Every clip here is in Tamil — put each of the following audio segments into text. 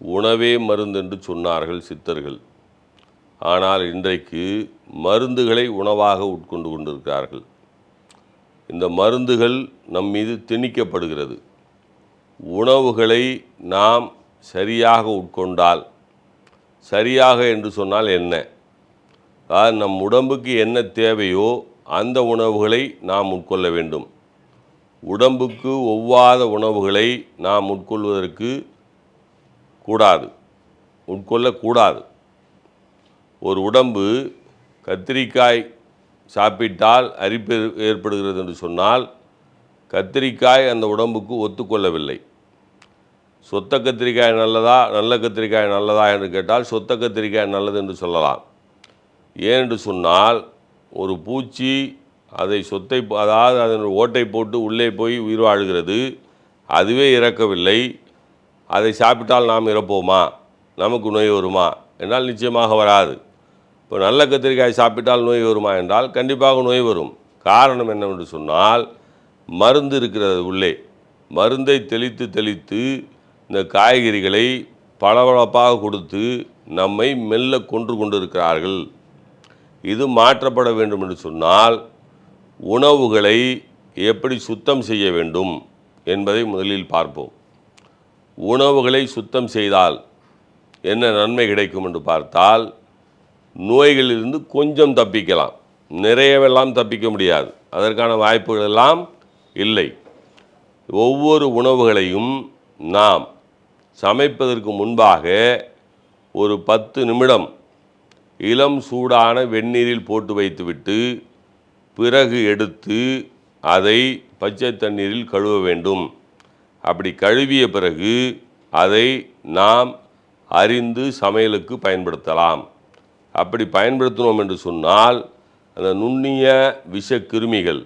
உணவே மருந்து என்று சொன்னார்கள் சித்தர்கள். ஆனால் இன்றைக்கு மருந்துகளை உணவாக உட்கொண்டு கொண்டிருக்கிறார்கள். இந்த மருந்துகள் நம் மீது திணிக்கப்படுகிறது. உணவுகளை நாம் சரியாக உட்கொண்டால் சரியாக என்று சொன்னால் என்ன? அதாவது நம் உடம்புக்கு என்ன தேவையோ அந்த உணவுகளை நாம் உட்கொள்ள வேண்டும். உடம்புக்கு ஒவ்வாத உணவுகளை நாம் உட்கொள்வதற்கு கூடாது. உட்கொள்ளக்கூடாது ஒரு உடம்பு கத்திரிக்காய் சாப்பிட்டால் அரிப்பு ஏற்படுகிறது என்று சொன்னால் கத்திரிக்காய் அந்த உடம்புக்கு ஒத்துக்கொள்ளவில்லை. சொத்த கத்திரிக்காய் நல்லதா நல்ல கத்திரிக்காய் நல்லதா என்று கேட்டால் சொத்த கத்திரிக்காய் நல்லது என்று சொல்லலாம். ஏன் என்று சொன்னால் ஒரு பூச்சி அதை சொத்தை அதாவது அதன் ஓட்டை போட்டு உள்ளே போய் உயிர் வாழுகிறது அதுவே இறக்கவில்லை. அதை சாப்பிட்டால் நாம் இறப்போமா? நமக்கு நோய் வருமா? என்றால் நிச்சயமாக வராது. இப்போ நல்ல கத்திரிக்காய் சாப்பிட்டால் நோய் வருமா என்றால் கண்டிப்பாக நோய் வரும். காரணம் என்னவென்று சொன்னால் மருந்து இருக்கிறது உள்ளே. மருந்தை தெளித்து தெளித்து இந்த காய்கறிகளை பளபளப்பாக கொடுத்து நம்மை மெல்ல கொன்று கொண்டிருக்கிறார்கள். இது மாற்றப்பட வேண்டும் என்று சொன்னால் உணவுகளை எப்படி சுத்தம் செய்ய வேண்டும் என்பதை முதலில் பார்ப்போம். உணவுகளை சுத்தம் செய்தால் என்ன நன்மை கிடைக்கும் என்று பார்த்தால் நோய்களிலிருந்து கொஞ்சம் தப்பிக்கலாம். நிறையவெல்லாம் தப்பிக்க முடியாது. அதற்கான வாய்ப்புகள் எல்லாம் இல்லை. ஒவ்வொரு உணவுகளையும் நாம் சமைப்பதற்கு முன்பாக ஒரு பத்து நிமிடம் இளம் சூடான வெந்நீரில் போட்டு வைத்துவிட்டு பிறகு எடுத்து அதை பச்சை தண்ணீரில் கழுவ வேண்டும். அப்படி கழுவிய பிறகு அதை நாம் அறிந்து சமையலுக்கு பயன்படுத்தலாம். அப்படி பயன்படுத்தினோம் என்று சொன்னால் அந்த நுண்ணிய விஷக்கிருமிகள்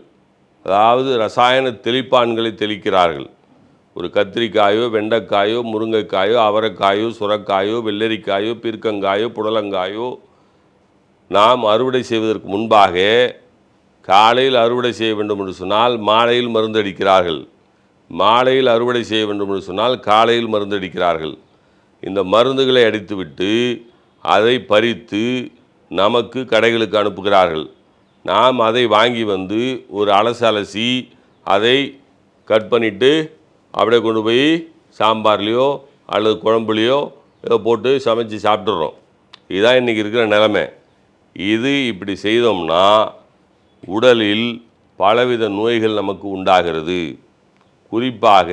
அதாவது ரசாயன தெளிப்பான்களை தெளிக்கிறார்கள். ஒரு கத்திரிக்காயோ வெண்டைக்காயோ முருங்கைக்காயோ அவரைக்காயோ சுரக்காயோ வெள்ளரிக்காயோ பீர்க்கங்காயோ புடலங்காயோ நாம் அறுவடை செய்வதற்கு முன்பாக காலையில் அறுவடை செய்ய வேண்டும் என்று சொன்னால் மாலையில் மருந்தடிக்கிறார்கள். மாலையில் அறுவடை செய்ய வேண்டும் என்று சொன்னால் காலையில் மருந்து அடிக்கிறார்கள். இந்த மருந்துகளை அடித்துவிட்டு அதை பறித்து நமக்கு கடைகளுக்கு அனுப்புகிறார்கள். நாம் அதை வாங்கி வந்து ஒரு அலசு அலசி அதை கட் பண்ணிவிட்டு அப்படியே கொண்டு போய் சாம்பார்லேயோ அல்லது குழம்புலையோ ஏதோ போட்டு சமைச்சு சாப்பிட்றோம் இதுதான் இன்றைக்கி இருக்கிற நிலமை. இது இப்படி செய்தோம்னா உடலில் பலவித நோய்கள் நமக்கு உண்டாகிறது. குறிப்பாக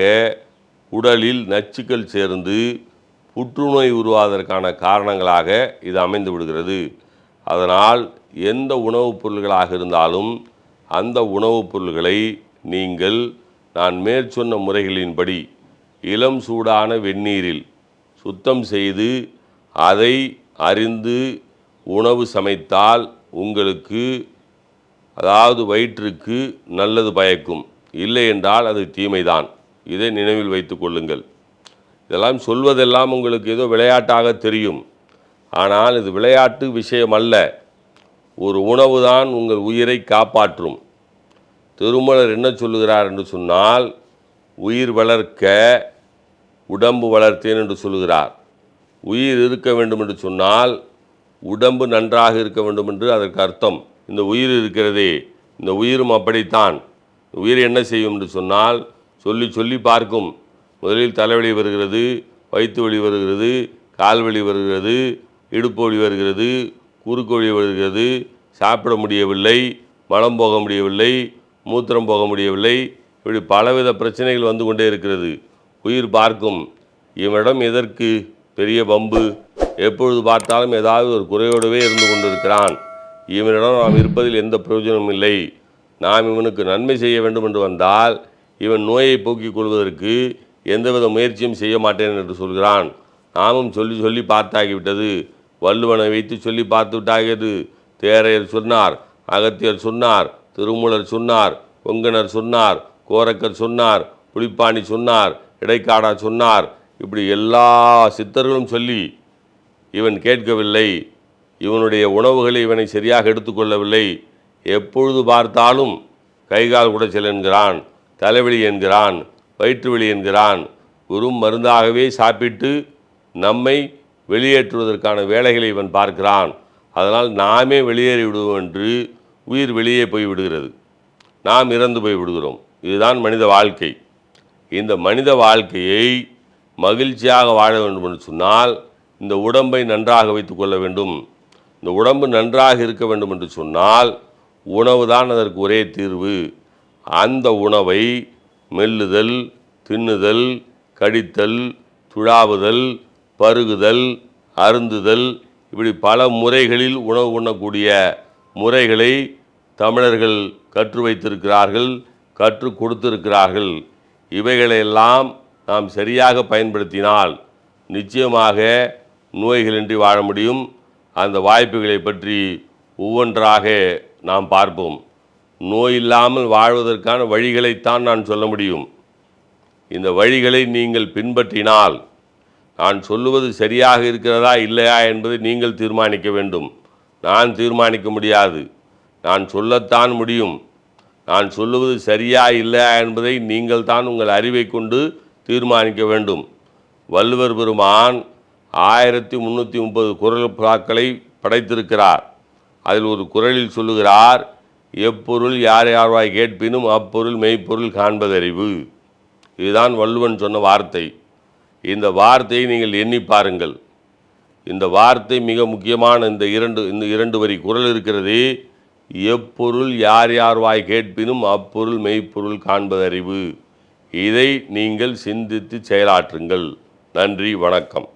உடலில் நச்சுக்கள் சேர்ந்து புற்றுநோய் உருவாவதற்கான காரணங்களாக இது அமைந்து விடுகிறது. அதனால் எந்த உணவுப் பொருள்களாக இருந்தாலும் அந்த உணவுப் பொருள்களை நீங்கள் நான் மேற்சொன்ன முறைகளின்படி இளம் சூடான வெந்நீரில் சுத்தம் செய்து அதை அறிந்து உணவு சமைத்தால் உங்களுக்கு அதாவது வயிற்றுக்கு நல்லது பயக்கும். இல்லை என்றால் அது தீமைதான். இதை நினைவில் வைத்து கொள்ளுங்கள். இதெல்லாம் சொல்வதெல்லாம் உங்களுக்கு ஏதோ விளையாட்டாக தெரியும். ஆனால் இது விளையாட்டு விஷயம் அல்ல ஒரு உணவு தான் உங்கள் உயிரை காப்பாற்றும். திருமலர் என்ன சொல்லுகிறார் என்று சொன்னால் உயிர் வளர்க்க உடம்பு வளர்த்தேன் என்று சொல்லுகிறார். உயிர் இருக்க வேண்டும் என்று சொன்னால் உடம்பு நன்றாக இருக்க வேண்டும் என்று அதற்கு அர்த்தம். இந்த உயிர் இருக்கிறதே இந்த உயிரும் அப்படித்தான். உயிர் என்ன செய்யும் என்று சொன்னால் சொல்லி சொல்லி பார்க்கும். முதலில் தலைவலி வருகிறது வயிற்று வலி வருகிறது கால் வலி வருகிறது இடுப்பு வலி வருகிறது குறுக்கு வலி வருகிறது சாப்பிட முடியவில்லை மலம் போக முடியவில்லை மூத்திரம் போக முடியவில்லை இப்படி பலவித பிரச்சனைகள் வந்து கொண்டே இருக்கிறது. உயிர் பார்க்கும். இவனிடம் எதற்கு பெரிய பம்பு எப்பொழுது பார்த்தாலும் ஏதாவது ஒரு குறையோடவே இருந்து கொண்டிருக்கிறான். இவனிடம் நாம் இருப்பதில் எந்த பிரயோஜனமும் இல்லை. நாம் இவனுக்கு நன்மை செய்ய வேண்டும் என்று வந்தால் இவன் நோயை போக்கிக் கொள்வதற்கு எந்தவித முயற்சியும் செய்ய மாட்டேன் என்று சொல்கிறான். நாமும் சொல்லி சொல்லி பார்த்தாகிவிட்டது. வள்ளுவனை வைத்து சொல்லி பார்த்து விட்டாகியது தேரையர் சொன்னார் அகத்தியர் சொன்னார் திருமூலர் சொன்னார் பொங்கனர் சொன்னார் கோரக்கர் சொன்னார் புளிப்பாணி சொன்னார் இடைக்காடா சொன்னார். இப்படி எல்லா சித்தர்களும் சொல்லி இவன் கேட்கவில்லை. இவனுடைய உணவுகளை இவனை சரியாக எடுத்துக்கொள்ளவில்லை. எப்பொழுது பார்த்தாலும் கைகால் உடைச்சல் என்கிறான் தலைவலி என்கிறான் வயிற்றுவலி என்கிறான். வெறும் மருந்தாகவே சாப்பிட்டு நம்மை வெளியேற்றுவதற்கான வேலைகளை இவன் பார்க்கிறான். அதனால் நாமே வெளியேறி விடுவோம் என்று உயிர் வெளியே போய் விடுகிறது. நாம் இறந்து போய் விடுகிறோம். இதுதான் மனித வாழ்க்கை. இந்த மனித வாழ்க்கையை மகிழ்ச்சியாக வாழ வேண்டும் என்று சொன்னால் இந்த உடம்பை நன்றாக வைத்துக்கொள்ள வேண்டும். இந்த உடம்பு நன்றாக இருக்க வேண்டும் என்று சொன்னால் உணவு தான் அதற்கு ஒரே தீர்வு. அந்த உணவை மெல்லுதல் தின்னுதல் கடித்தல் துழாவுதல் பருகுதல் அருந்துதல் இப்படி பல முறைகளில் உணவு உண்ணக்கூடிய முறைகளை தமிழர்கள் கற்று வைத்திருக்கிறார்கள் கற்றுக் கொடுத்திருக்கிறார்கள். இவைகளையெல்லாம் நாம் சரியாக பயன்படுத்தினால் நிச்சயமாக நோய்களின்றி வாழ முடியும். அந்த வாய்ப்புகளை பற்றி ஒவ்வொன்றாக நாம் பார்ப்போம். நோய் இல்லாமல் வாழ்வதற்கான வழிகளைத்தான் நான் சொல்ல முடியும். இந்த வழிகளை நீங்கள் பின்பற்றினால் நான் சொல்லுவது சரியாக இருக்கிறதா இல்லையா என்பதை நீங்கள் தீர்மானிக்க வேண்டும். நான் தீர்மானிக்க முடியாது. நான் சொல்லத்தான் முடியும். நான் சொல்லுவது சரியா இல்லையா என்பதை நீங்கள் தான் உங்கள் அறிவை கொண்டு தீர்மானிக்க வேண்டும். வள்ளுவர் பெருமான் ஆயிரத்தி முந்நூற்றி முப்பது குரல் புறாக்களை படைத்திருக்கிறார். அதில் ஒரு குரலில் சொல்லுகிறார் எப்பொருள் யார் யார்வாய் கேட்பினும் அப்பொருள் மெய்ப்பொருள் காண்பதறிவு. இதுதான் வள்ளுவன் சொன்ன வார்த்தை. இந்த வார்த்தையை நீங்கள் எண்ணி பாருங்கள். இந்த வார்த்தை மிக முக்கியமான இந்த இரண்டு இந்த இரண்டு வரி குரல் இருக்கிறது. எப்பொருள் யார் யார் வாய் கேட்பினும் அப்பொருள் மெய்ப்பொருள் காண்பதறிவு. இதை நீங்கள் சிந்தித்து செயலாற்றுங்கள். நன்றி வணக்கம்.